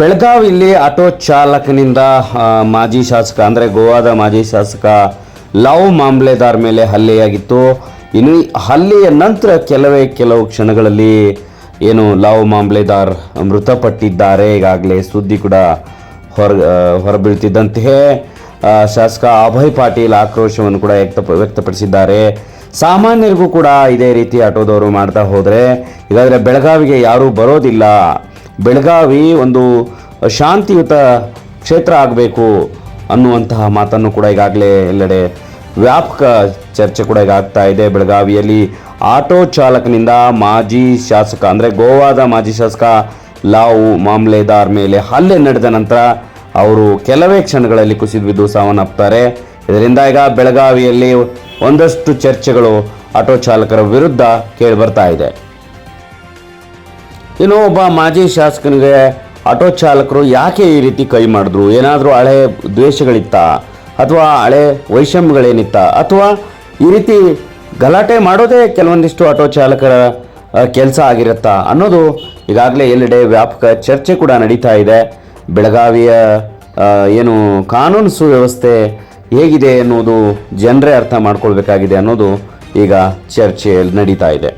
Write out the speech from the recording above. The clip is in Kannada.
ಬೆಳಗಾವಿಯಲ್ಲಿ ಆಟೋ ಚಾಲಕನಿಂದ ಮಾಜಿ ಶಾಸಕ, ಅಂದರೆ ಗೋವಾದ ಮಾಜಿ ಶಾಸಕ ಲವ್ ಮಾಮ್ಲೆದಾರ್ ಮೇಲೆ ಹಲ್ಲೆಯಾಗಿತ್ತು. ಇನ್ನು ಹಲ್ಲೆಯ ನಂತರ ಕೆಲವೇ, ಕೆಲವು ಕ್ಷಣಗಳಲ್ಲಿ ಏನು ಲವ್ ಮಾಮ್ಲೆದಾರ್ ಮೃತಪಟ್ಟಿದ್ದಾರೆ. ಈಗಾಗಲೇ ಸುದ್ದಿ ಕೂಡ ಹೊರ ಹೊರಬೀಳ್ತಿದ್ದಂತೆಯೇ ಶಾಸಕ ಅಭಯ್ ಪಾಟೀಲ್ ಆಕ್ರೋಶವನ್ನು ಕೂಡ ವ್ಯಕ್ತ, ವ್ಯಕ್ತಪಡಿಸಿದ್ದಾರೆ. ಸಾಮಾನ್ಯರಿಗೂ ಕೂಡ ಇದೇ ರೀತಿ ಆಟೋದವರು ಮಾಡ್ತಾ ಹೋದರೆ ಇದಾದರೆ ಬೆಳಗಾವಿಗೆ ಯಾರೂ ಬರೋದಿಲ್ಲ. ಬೆಳಗಾವಿ ಒಂದು ಶಾಂತಿಯುತ ಕ್ಷೇತ್ರ ಆಗಬೇಕು ಅನ್ನುವಂತಹ ಮಾತನ್ನು ಕೂಡ ಈಗಾಗಲೇ ಎಲ್ಲೆಡೆ ವ್ಯಾಪಕ ಚರ್ಚೆ ಕೂಡ ಈಗ ಆಗ್ತಾ ಇದೆ. ಬೆಳಗಾವಿಯಲ್ಲಿ ಆಟೋ ಚಾಲಕನಿಂದ ಮಾಜಿ ಶಾಸಕ, ಅಂದರೆ ಗೋವಾದ ಮಾಜಿ ಶಾಸಕ ಲಾವು ಮಾಮ್ಲೆದಾರ್ ಮೇಲೆ ಹಲ್ಲೆ ನಡೆದ ನಂತರ ಅವರು ಕೆಲವೇ ಕ್ಷಣಗಳಲ್ಲಿ ಕುಸಿದು ಬಿದ್ದು ಸಾವನ್ನಪ್ತಾರೆ. ಇದರಿಂದ ಈಗ ಬೆಳಗಾವಿಯಲ್ಲಿ ಒಂದಷ್ಟು ಚರ್ಚೆಗಳು ಆಟೋ ಚಾಲಕರ ವಿರುದ್ಧ ಕೇಳಿ ಬರ್ತಾ ಇದೆ. ಇನ್ನು ಒಬ್ಬ ಮಾಜಿ ಶಾಸಕನಿಗೆ ಆಟೋ ಚಾಲಕರು ಯಾಕೆ ಈ ರೀತಿ ಕೈ ಮಾಡಿದ್ರು? ಏನಾದರೂ ಹಳೆ ದ್ವೇಷಗಳಿತ್ತ? ಅಥವಾ ಹಳೆ ವೈಷಮ್ಯಗಳೇನಿತ್ತ? ಅಥವಾ ಈ ರೀತಿ ಗಲಾಟೆ ಮಾಡೋದೇ ಕೆಲವೊಂದಿಷ್ಟು ಆಟೋ ಚಾಲಕರ ಕೆಲಸ ಆಗಿರುತ್ತಾ ಅನ್ನೋದು ಈಗಾಗಲೇ ಎಲ್ಲೆಡೆ ವ್ಯಾಪಕ ಚರ್ಚೆ ಕೂಡ ನಡೀತಾ ಇದೆ. ಬೆಳಗಾವಿಯ ಏನು ಕಾನೂನು ಸುವ್ಯವಸ್ಥೆ ಹೇಗಿದೆ ಅನ್ನೋದು ಜನರೇ ಅರ್ಥ ಮಾಡ್ಕೊಳ್ಬೇಕಾಗಿದೆ ಅನ್ನೋದು ಈಗ ಚರ್ಚೆ ನಡೀತಾ ಇದೆ.